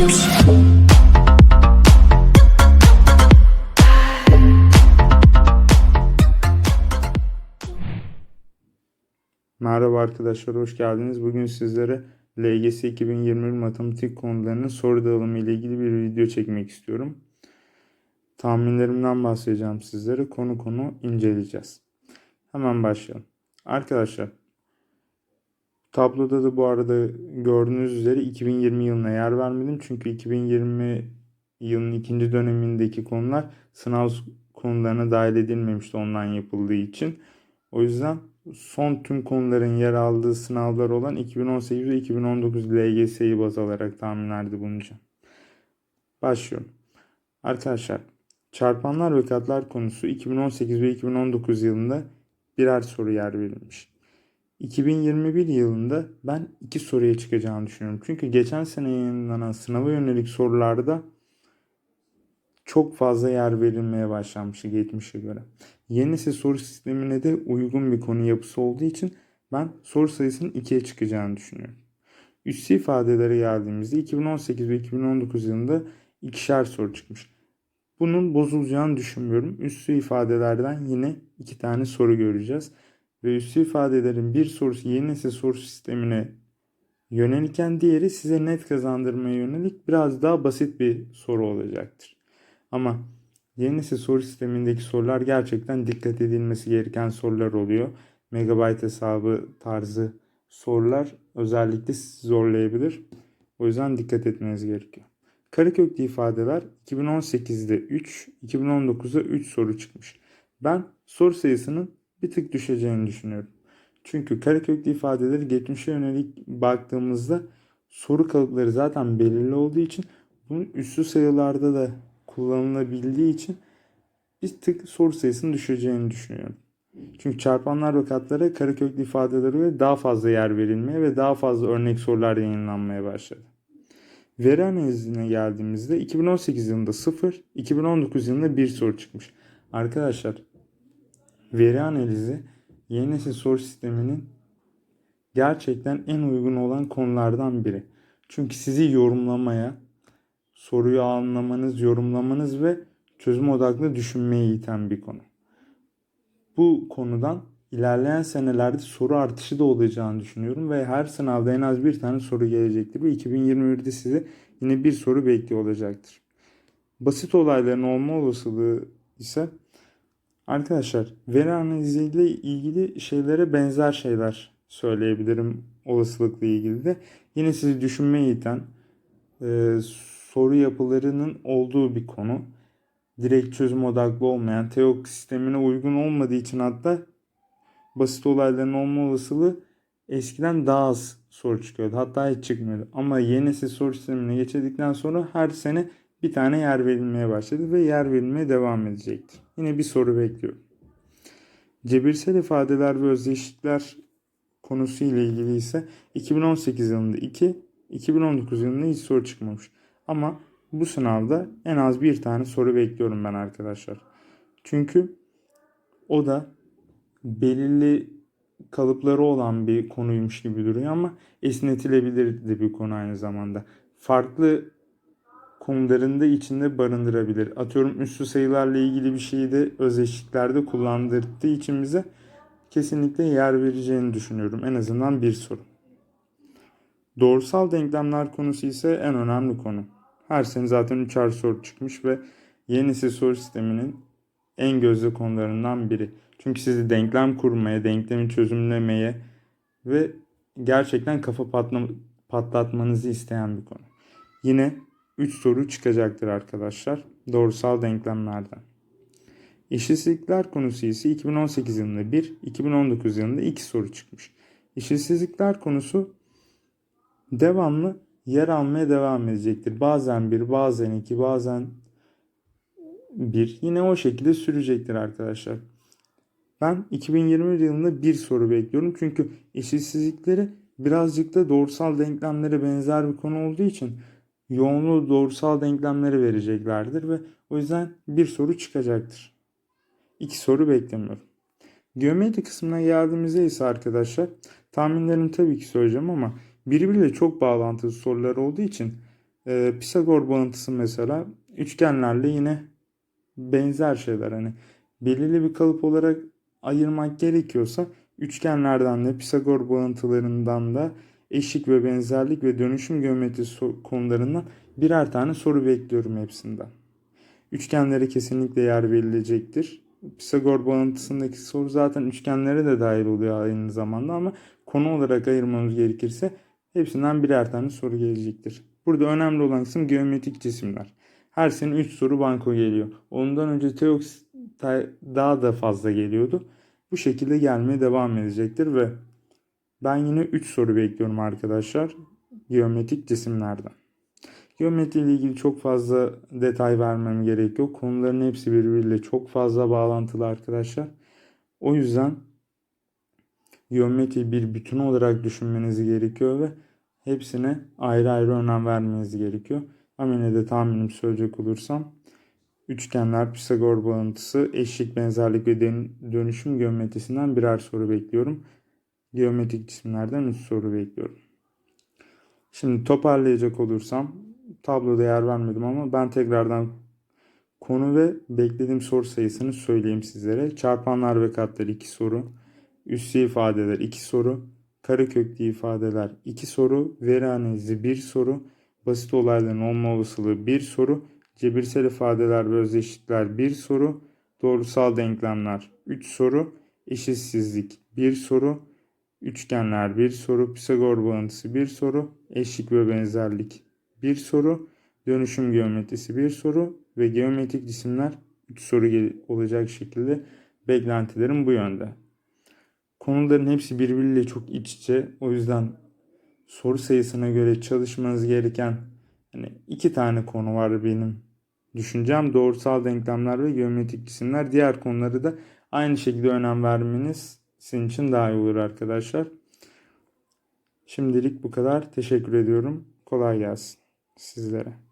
Merhaba arkadaşlar, hoş geldiniz. Bugün sizlere LGS 2021 matematik konularının soru dağılımı ile ilgili bir video çekmek istiyorum. Tahminlerimden bahsedeceğim sizlere. Konu konu inceleyeceğiz. Hemen başlayalım. Arkadaşlar, tabloda da bu arada gördüğünüz üzere 2020 yılına yer vermedim. Çünkü 2020 yılın ikinci dönemindeki konular sınav konularına dahil edilmemişti ondan yapıldığı için. O yüzden son tüm konuların yer aldığı sınavlar olan 2018 ve 2019 LGS'yi baz alarak tahminlerde bulunacağım. Başlıyorum. Arkadaşlar çarpanlar ve katlar konusu 2018 ve 2019 yılında birer soru yer verilmiş. 2021 yılında ben iki soruya çıkacağını düşünüyorum. Çünkü geçen sene yayınlanan sınava yönelik sorularda çok fazla yer verilmeye başlanmıştı geçmişe göre. Yeni nesil soru sistemine de uygun bir konu yapısı olduğu için ben soru sayısının ikiye çıkacağını düşünüyorum. Üssü ifadelere geldiğimizde 2018 ve 2019 yılında ikişer soru çıkmış. Bunun bozulacağını düşünmüyorum. Üssü ifadelerden yine iki tane soru göreceğiz. Ve üssü ifadelerin bir sorusu yeni nesil soru sistemine yönelikken diğeri size net kazandırmaya yönelik biraz daha basit bir soru olacaktır. Ama yeni nesil soru sistemindeki sorular gerçekten dikkat edilmesi gereken sorular oluyor. Megabyte hesabı tarzı sorular özellikle sizi zorlayabilir. O yüzden dikkat etmeniz gerekiyor. Kareköklü ifadeler 2018'de 3, 2019'da 3 soru çıkmış. Ben soru sayısının bir tık düşeceğini düşünüyorum. Çünkü kareköklü ifadeleri geçmişe yönelik baktığımızda soru kalıpları zaten belirli olduğu için bunun üstü sayılarda da kullanılabildiği için bir tık soru sayısının düşeceğini düşünüyorum. Çünkü çarpanlar ve katlara kareköklü ifadelere göre daha fazla yer verilmeye ve daha fazla örnek sorular yayınlanmaya başladı. Veri analizine geldiğimizde 2018 yılında 0, 2019 yılında 1 soru çıkmış. Arkadaşlar veri analizi yeni nesil soru sisteminin gerçekten en uygun olan konulardan biri. Çünkü sizi yorumlamaya, soruyu anlamanız, yorumlamanız ve çözüm odaklı düşünmeye iten bir konu. Bu konudan ilerleyen senelerde soru artışı da olacağını düşünüyorum ve her sınavda en az bir tane soru gelecektir ve 2021'de size yine bir soru bekliyor olacaktır. Basit olayların olma olasılığı ise arkadaşlar veri analiziyle ilgili şeylere benzer şeyler söyleyebilirim olasılıkla ilgili de. Yine sizi düşünmeye iten e, soru yapılarının olduğu bir konu. Direkt çözüm odaklı olmayan, teok sistemine uygun olmadığı için hatta basit olayların olma olasılığı eskiden daha az soru çıkıyordu. Hatta hiç çıkmıyordu. Ama yeni nesil soru sistemine geçirdikten sonra her sene bir tane yer verilmeye başladı ve yer verilmeye devam edecektir. Yine bir soru bekliyorum. Cebirsel ifadeler ve özdeşlikler konusu ile ilgili ise 2018 yılında 2, 2019 yılında hiç soru çıkmamış. Ama bu sınavda en az bir tane soru bekliyorum ben arkadaşlar. Çünkü o da belirli kalıpları olan bir konuymuş gibi duruyor ama esnetilebilir de bir konu aynı zamanda. Farklı konularını da içinde barındırabilir. Atıyorum üstü sayılarla ilgili bir şeyi de özdeşliklerde kullandırdığı için bize kesinlikle yer vereceğini düşünüyorum. En azından bir soru. Doğrusal denklemler konusu ise en önemli konu. Her sene zaten üçer soru çıkmış ve yeni nesil soru sisteminin en gözde konularından biri. Çünkü sizi denklem kurmaya, denklemi çözümlemeye ve gerçekten kafa patla, patlatmanızı isteyen bir konu. Yine 3 soru çıkacaktır arkadaşlar doğrusal denklemlerden. Eşitsizlikler konusu ise 2018 yılında 1, 2019 yılında 2 soru çıkmış. Eşitsizlikler konusu devamlı yer almaya devam edecektir. Bazen bir, bazen iki, bazen bir. Yine o şekilde sürecektir arkadaşlar. Ben 2021 yılında bir soru bekliyorum. Çünkü eşitsizlikleri birazcık da doğrusal denklemlere benzer bir konu olduğu için yoğunluğu doğrusal denklemlere vereceklerdir ve o yüzden bir soru çıkacaktır. İki soru beklemiyorum. Geometri kısmına geldiğimizde ise arkadaşlar tahminlerimi tabii ki söyleyeceğim ama birbiriyle çok bağlantılı sorular olduğu için Ee, Pisagor bağıntısı mesela üçgenlerle yine benzer şeyler. Hani belirli bir kalıp olarak ayırmak gerekiyorsa üçgenlerden de Pisagor bağıntılarından da eşik ve benzerlik ve dönüşüm geometrisi konularından birer tane soru bekliyorum hepsinden. Üçgenlere kesinlikle yer verilecektir. Pisagor bağıntısındaki soru zaten üçgenlere de dahil oluyor aynı zamanda ama konu olarak ayırmamız gerekirse hepsinden birer tane soru gelecektir. Burada önemli olan kısım geometrik cisimler. Her sene 3 soru banko geliyor. Ondan önce Teox daha da fazla geliyordu. Bu şekilde gelmeye devam edecektir ve ben yine 3 soru bekliyorum arkadaşlar geometrik cisimlerden. Geometri ile ilgili çok fazla detay vermem gerek yok. Konuların hepsi birbiriyle çok fazla bağlantılı arkadaşlar. O yüzden geometriyi bir bütün olarak düşünmeniz gerekiyor ve hepsine ayrı ayrı önem vermeniz gerekiyor. Ama yine de tahminim söyleyecek olursam üçgenler, Pisagor bağıntısı, eşlik, benzerlik ve dönüşüm geometrisinden birer soru bekliyorum. Geometrik cisimlerden 3 soru bekliyorum. Şimdi toparlayacak olursam tabloda yer vermedim ama ben tekrardan konu ve beklediğim soru sayısını söyleyeyim sizlere. Çarpanlar ve katlar 2 soru. Üssü ifadeler 2 soru. Kareköklü ifadeler 2 soru. Veri analizi 1 soru. Basit olayların olma olasılığı 1 soru. Cebirsel ifadeler ve özdeşlikler 1 soru. Doğrusal denklemler 3 soru. Eşitsizlik 1 soru. Üçgenler 1 soru. Pisagor bağıntısı 1 soru. Eşlik ve benzerlik 1 soru. Dönüşüm geometrisi 1 soru. Ve geometrik cisimler 3 soru olacak şekilde beklentilerim bu yönde. Konuların hepsi birbiriyle çok iç içe. O yüzden soru sayısına göre çalışmanız gereken hani iki tane konu var benim düşüncem. Doğrusal denklemler ve geometrik cisimler. Diğer konuları da aynı şekilde önem vermeniz sizin için daha iyi olur arkadaşlar. Şimdilik bu kadar. Teşekkür ediyorum. Kolay gelsin sizlere.